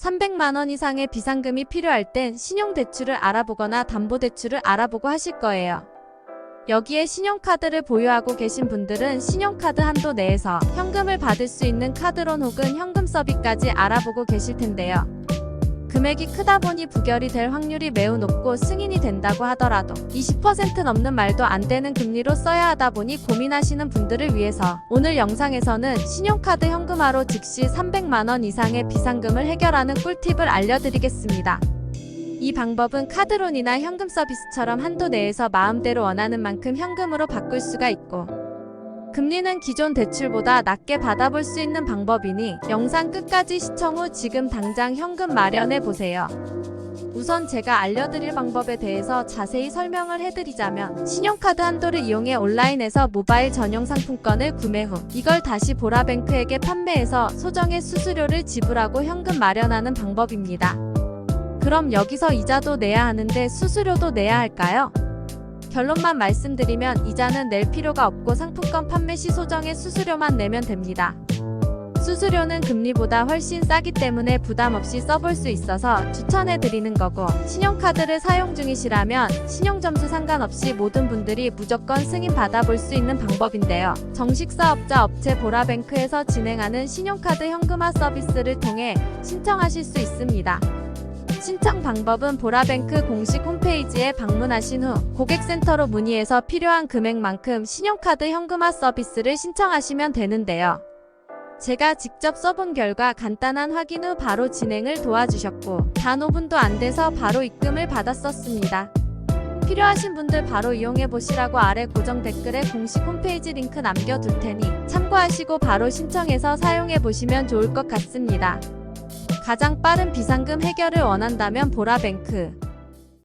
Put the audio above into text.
300만원 이상의 비상금이 필요할 땐 신용대출을 알아보거나 담보대출을 알아보고 하실 거예요. 여기에 신용카드를 보유하고 계신 분들은 신용카드 한도 내에서 현금을 받을 수 있는 카드론 혹은 현금 서비까지 알아보고 계실 텐데요. 금액이 크다 보니 부결이 될 확률이 매우 높고 승인이 된다고 하더라도 20% 넘는 말도 안 되는 금리로 써야 하다 보니 고민하시는 분들을 위해서 오늘 영상에서는 신용카드 현금화로 즉시 300만원 이상의 비상금을 해결하는 꿀팁을 알려드리겠습니다. 이 방법은 카드론이나 현금 서비스처럼 한도 내에서 마음대로 원하는 만큼 현금으로 바꿀 수가 있고 금리는 기존 대출보다 낮게 받아볼 수 있는 방법이니 영상 끝까지 시청 후 지금 당장 현금 마련해 보세요. 우선 제가 알려드릴 방법에 대해서 자세히 설명을 해드리자면 신용카드 한도를 이용해 온라인에서 모바일 전용 상품권을 구매 후 이걸 다시 보라뱅크에게 판매해서 소정의 수수료를 지불하고 현금 마련하는 방법입니다. 그럼 여기서 이자도 내야 하는데 수수료도 내야 할까요? 결론만 말씀드리면 이자는 낼 필요가 없고 상품권 판매 시 소정의 수수료만 내면 됩니다. 수수료는 금리보다 훨씬 싸기 때문에 부담 없이 써볼 수 있어서 추천해 드리는 거고 신용카드를 사용 중이시라면 신용점수 상관없이 모든 분들이 무조건 승인 받아볼 수 있는 방법인데요. 정식 사업자 업체 보라뱅크에서 진행하는 신용카드 현금화 서비스를 통해 신청하실 수 있습니다. 신청 방법은 보라뱅크 공식 홈페이지에 방문하신 후 고객센터로 문의해서 필요한 금액만큼 신용카드 현금화 서비스를 신청하시면 되는데요. 제가 직접 써본 결과 간단한 확인 후 바로 진행을 도와주셨고 단 5분도 안 돼서 바로 입금을 받았었습니다. 필요하신 분들 바로 이용해 보시라고 아래 고정 댓글에 공식 홈페이지 링크 남겨둘 테니 참고하시고 바로 신청해서 사용해 보시면 좋을 것 같습니다. 가장 빠른 비상금 해결을 원한다면 보라뱅크